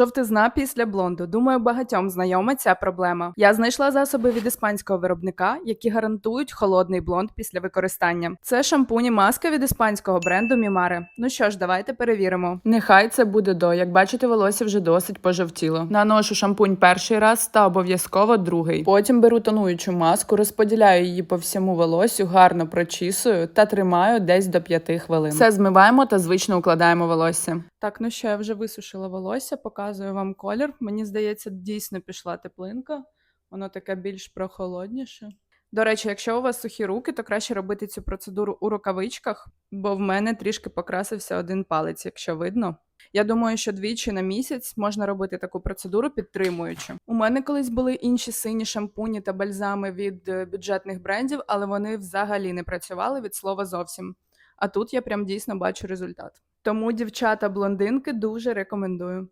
Жовтизна після блонду. Думаю, багатьом знайома ця проблема. Я знайшла засоби від іспанського виробника, які гарантують холодний блонд після використання. Це шампуні маска від іспанського бренду Мімаре. Ну що ж, давайте перевіримо. Нехай це буде до. Як бачите, волосся вже досить пожовтіло. Наношу шампунь перший раз та обов'язково другий. Потім беру тонуючу маску, розподіляю її по всьому волосю, гарно прочісую та тримаю десь до 5 хвилин. Все змиваємо та звично укладаємо волосся. Так, ну що, я вже висушила волосся, показую вам колір. Мені здається, дійсно пішла теплинка. Воно таке більш прохолодніше. До речі, якщо у вас сухі руки, то краще робити цю процедуру у рукавичках, бо в мене трішки покрасився один палець, якщо видно. Я думаю, що двічі на місяць можна робити таку процедуру підтримуючи. У мене колись були інші сині шампуні та бальзами від е, бюджетних брендів, але вони взагалі не працювали від слова зовсім. А тут я прям дійсно бачу результат. Тому дівчата-блондинки дуже рекомендую.